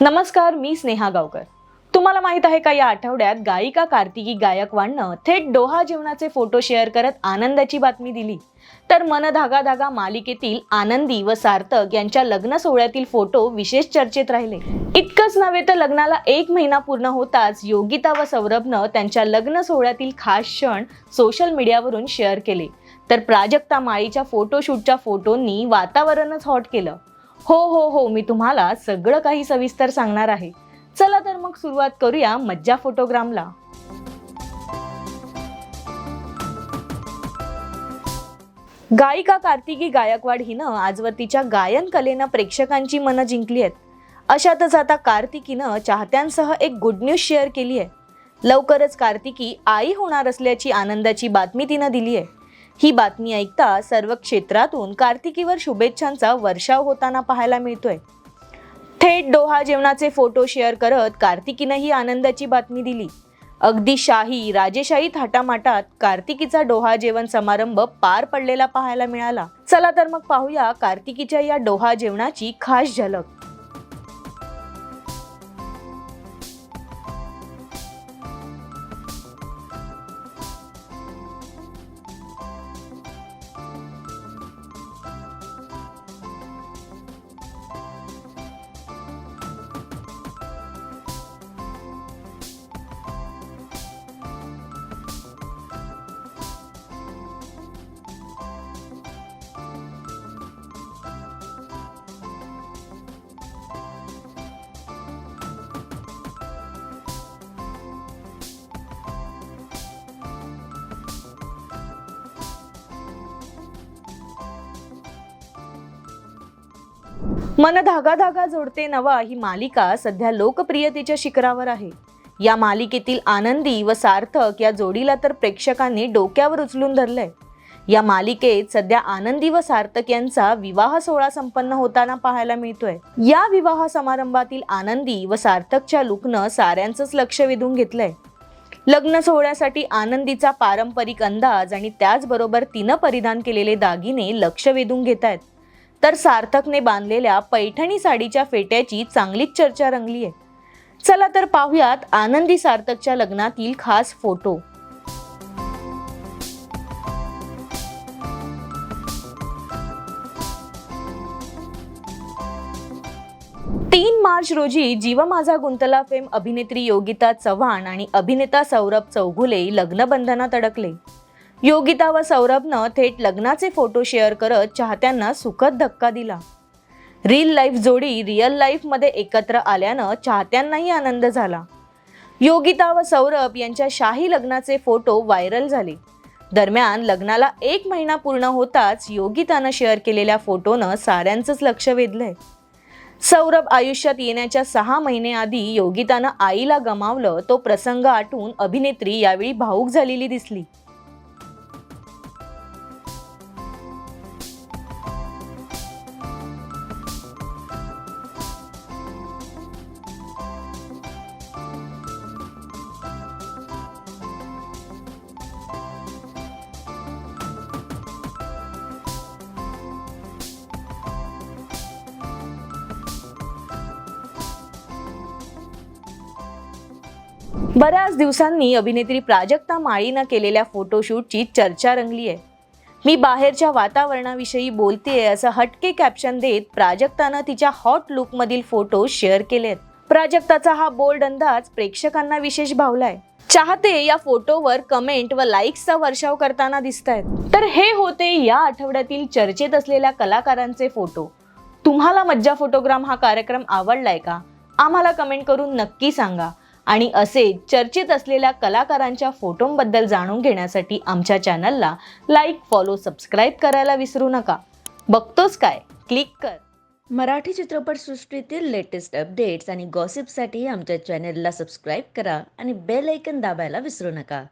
नमस्कार मी स्नेहा गावकर. तुम्हाला माहीत आहे का या आठवड्यात गायिका कार्तिकी गायकवाडनं थेट डोहा जेवणाचे फोटो शेअर करत आनंदाची बातमी दिली. तर मन धागा धागा मालिकेतील आनंदी व सार्थक यांच्या लग्न सोहळ्यातील फोटो विशेष चर्चेत राहिले. इतकंच नव्हे तर लग्नाला एक महिना पूर्ण होताच योगिता व सौरभनं त्यांच्या लग्न सोहळ्यातील खास क्षण सोशल मीडियावरून शेअर केले. तर प्राजक्ता माळीच्या फोटोशूटच्या फोटोंनी वातावरणच हॉट केलं. हो हो हो मी तुम्हाला सगळं काही सविस्तर सांगणार आहे. चला तर मग सुरुवात करूया मज्जा फोटोग्रामला. गायिका कार्तिकी गायकवाड हिनं आजवर तिच्या गायन कलेनं प्रेक्षकांची मनं जिंकली आहेत. अशातच आता कार्तिकीनं चाहत्यांसह एक गुड न्यूज शेअर केली आहे. लवकरच कार्तिकी आई होणार असल्याची आनंदाची बातमी तिनं दिली आहे. ही बातमी ऐकता सर्व क्षेत्रातून कार्तिकीवर शुभेच्छांचा वर्षाव होताना पाहायला मिळतोय. थेट डोहा जेवणाचे फोटो शेअर करत कार्तिकीनं ही आनंदाची बातमी दिली. अगदी शाही राजेशाही थाटामाटात कार्तिकीचा डोहा जेवण समारंभ पार पडलेला पाहायला मिळाला. चला तर मग पाहूया कार्तिकीच्या या डोहा जेवणाची खास झलक. मन धागा धागा जोडते नवा ही मालिका सध्या लोकप्रियतेच्या शिखरावर आहे. या मालिकेतील आनंदी व सार्थक या जोडीला तर प्रेक्षकांनी डोक्यावर उचलून धरलंय. या मालिकेत सध्या आनंदी व सार्थक यांचा विवाह सोहळा संपन्न होताना पाहायला मिळतोय. या विवाह समारंभातील आनंदी व सार्थकच्या लुकनं साऱ्यांचंच लक्ष वेधून घेतलंय. लग्न सोहळ्यासाठी आनंदीचा पारंपरिक अंदाज आणि त्याचबरोबर तिनं परिधान केलेले दागिने लक्ष वेधून घेत आहेत तर सार्थकने बांधलेल्या पैठणी साडीच्या फेट्याची चांगलीच चर्चा रंगली आहे. चला तर पाहुयात आनंदी सार्थकच्या लग्नातील खास फोटो. तीन मार्च रोजी जीव माझा गुंतला फेम अभिनेत्री योगिता चव्हाण आणि अभिनेता सौरभ चौघुले लग्नबंधनात अडकले. योगिता व सौरभनं थेट लग्नाचे फोटो शेअर करत चाहत्यांना सुखद धक्का दिला. रील लाईफ जोडी रिअल लाईफमध्ये एकत्र आल्यानं चाहत्यांनाही आनंद झाला. योगिता व सौरभ यांच्या शाही लग्नाचे फोटो व्हायरल झाले. दरम्यान लग्नाला एक महिना पूर्ण होताच योगितानं शेअर केलेल्या फोटोनं साऱ्यांचंच लक्ष वेधलंय. सौरभ आयुष्यात येण्याच्या सहा महिने आधी योगितानं आईला गमावलं तो प्रसंग आठवून अभिनेत्री यावेळी भाऊक झालेली दिसली. बऱ्याच दिवसांनी अभिनेत्री प्राजक्ता माळीनं केलेल्या फोटोशूटची चर्चा रंगली आहे. मी बाहेरच्या वातावरणाविषयी बोलतेय असं हटके कॅप्शन देत प्राजक्तानं तिच्या हॉट लुकमधील फोटो शेअर केलेत प्राजक्ताचा हा बोल्ड अंदाज प्रेक्षकांना विशेष भावलाय. चाहते या फोटोवर कमेंट व लाईक्सचा वर्षाव करताना दिसत आहेत. तर हे होते या आठवड्यातील चर्चेत असलेल्या कलाकारांचे फोटो तुम्हाला मज्जा फोटोग्राम हा कार्यक्रम आवडलाय का? आम्हाला कमेंट करून नक्की सांगा. आणि असे चर्चेत असलेल्या कलाकारांच्या फोटोंबद्दल जाणून घेण्यासाठी आमच्या चॅनलला लाईक फॉलो सबस्क्राईब करायला विसरू नका. बघतोच काय? क्लिक कर. मराठी चित्रपटसृष्टीतील लेटेस्ट अपडेट्स आणि गॉसिपसाठी आमच्या चॅनलला सबस्क्राईब करा आणि बेल ऐकन दाबायला विसरू नका.